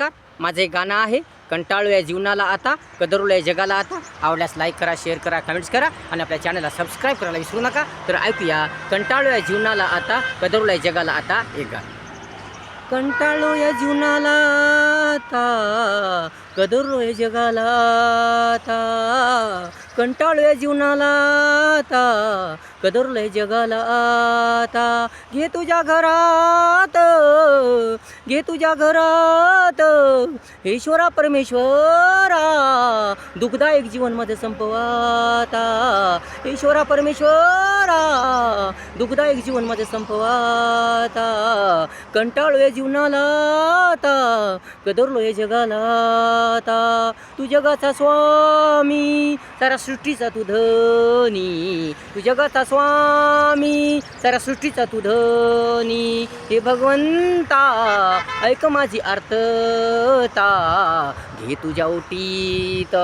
नमस्कार माझं एक गाणं आहे कंटाळू या जीवनाला आता कदरूला या जगाला आता. आवडल्यास लाईक करा शेअर करा कमेंट्स करा आणि आपल्या चॅनलला सबस्क्राईब करायला विसरू नका. तर ऐकूया कंटाळू या जीवनाला आता कदरूला या जगाला आता एक गाणं. कंटाळू या जीवनाला आता कदरू या जगाला आता. कंटाळूया जीवनाला आता. कदरलंय जगाला आता. घे तुझ्या घरात. घे तुझ्या घरात. ईश्वरा परमेश्वरा. दुःखदायक जीवनमध्ये संपवाता ईश्वरा परमेश्वरा. दुःखदायक जीवनमध्ये संपवाता कंटाळूया जीवनाला आता. कदरलोय जगाला आता. तू जगाचा स्वामी. सारा सृष्टीचा तू धनी. तू जगता स्वामी सारा सृष्टीचा तू धनी. हे भगवंता ऐक माझी अर्थता घे तुझ्या ओटीत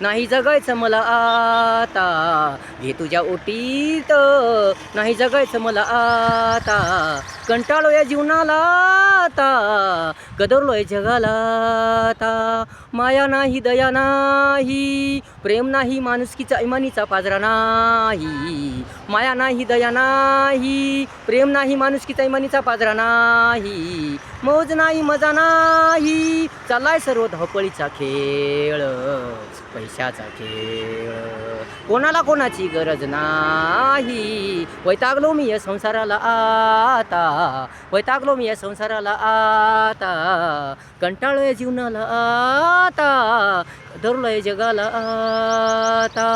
नाही जगायचं मला आता. घे तुझ्या ओटीत नाही जगायचं मला आता. कंटाळो या जीवनाला आता. कदरलोय जगाला आता. माया नाही दया नाही प्रेम नाही माणुसकीचा इमानीचा पाजरा नाही. माया नाही दया नाही प्रेम नाही माणुसकीचा इमानीचा पाजरा नाही मौज नाही मजा नाही. चाललाय सर्व धावपळीचा खेळ पैशाचा खेळ. कोणाला कोणाची गरज नाही. वैतागलो मी या संसाराला आता वैतागलो मी या संसाराला आता. कंटाळो या जीवनाला आता धरलोय जगाला आता.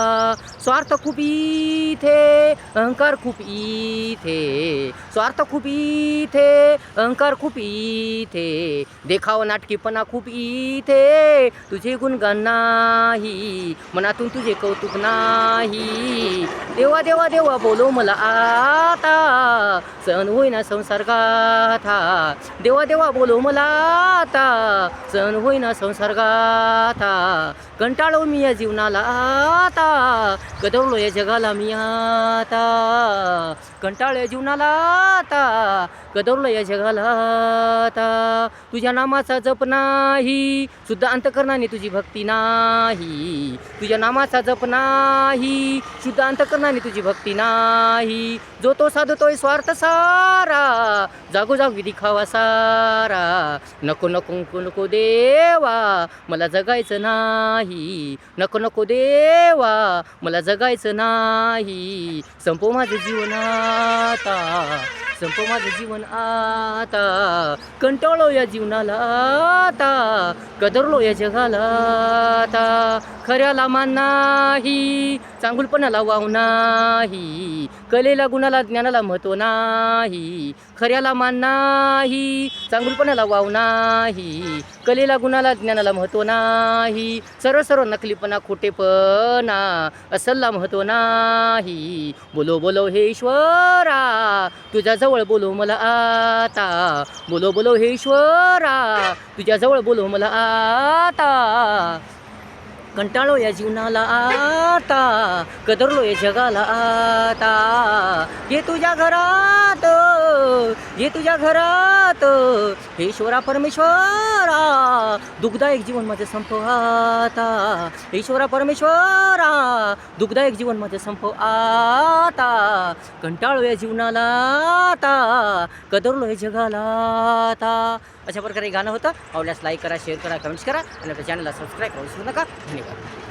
स्वार्थ खूप इथे अहंकार खूप इथे. स्वार्थ खूप इथे अहंकार खूप इथे. देखाव नाटकीपणा खूप इथे. तुझे गुणगान नाही मनातून तुझे कौतुक नाही. देवा देवा देवा बोलो मला आता. सण होईना संसार गाथा देवा देवा बोलो मला आता. सण होईना संसार गाथा कंटाळो मी या जीवनाला आता. कदवलो या जगाला मी आता जीवनाला आता कदवलो या जगाला आता तुझ्या नामाचा जप नाही शुद्ध अंतकरणाने तुझी भक्ती नाही. तुझ्या नामाचा जप नाही शुद्ध अंतकरणाने तुझी भक्ती नाही. जो तो साधतोय स्वार्थ सारा जागोजागी दिखावा सारा. नको नको नको नको देवा मला जगायचं नाही. नको नको देवा मला जगायचं नाही. संपो माझं जीवन आता. संप माझं जीवन आता. कंटाळलो या जीवनाला आता. कदरलो या जगाला आता. खऱ्याला मान नाही चांगुलपणाला वाव नाही. कलेला गुणाला ज्ञानाला महत्त्व नाही. खऱ्याला मान नाही चांगुलपणाला वाव नाही. कलेला गुणाला ज्ञानाला महत्त्व नाही. सर्व सर्व नकलीपणा खोटेपणा असलला महत्त्व नाही. बोलो बोलो हे ईश्वर. ईश्वरा तुझ्याजवळ बोलो मला आता. बोलो बोलो हे ईश्वरा तुझ्याजवळ बोलो मला आता. कंटाळो या जीवनाला आता कदरलो या जगाला आता. ये तुझ्या घरात ये तुझ्या घरात हे ईश्वरा परमेश्वरा दुःखदायक जीवन माझं संपव आता. ईश्वरा परमेश्वरा दुःखदायक जीवन माझं संपव आता. कंटाळो या जीवनाला आता कदरलो या जगाला आता. अशा प्रकारे गाणं होतं. आवडल्यास लाईक करा शेअर करा कमेंट्स करा. आणि आपल्या चॅनलला सबस्क्राईब करा नका. नका धन्यवाद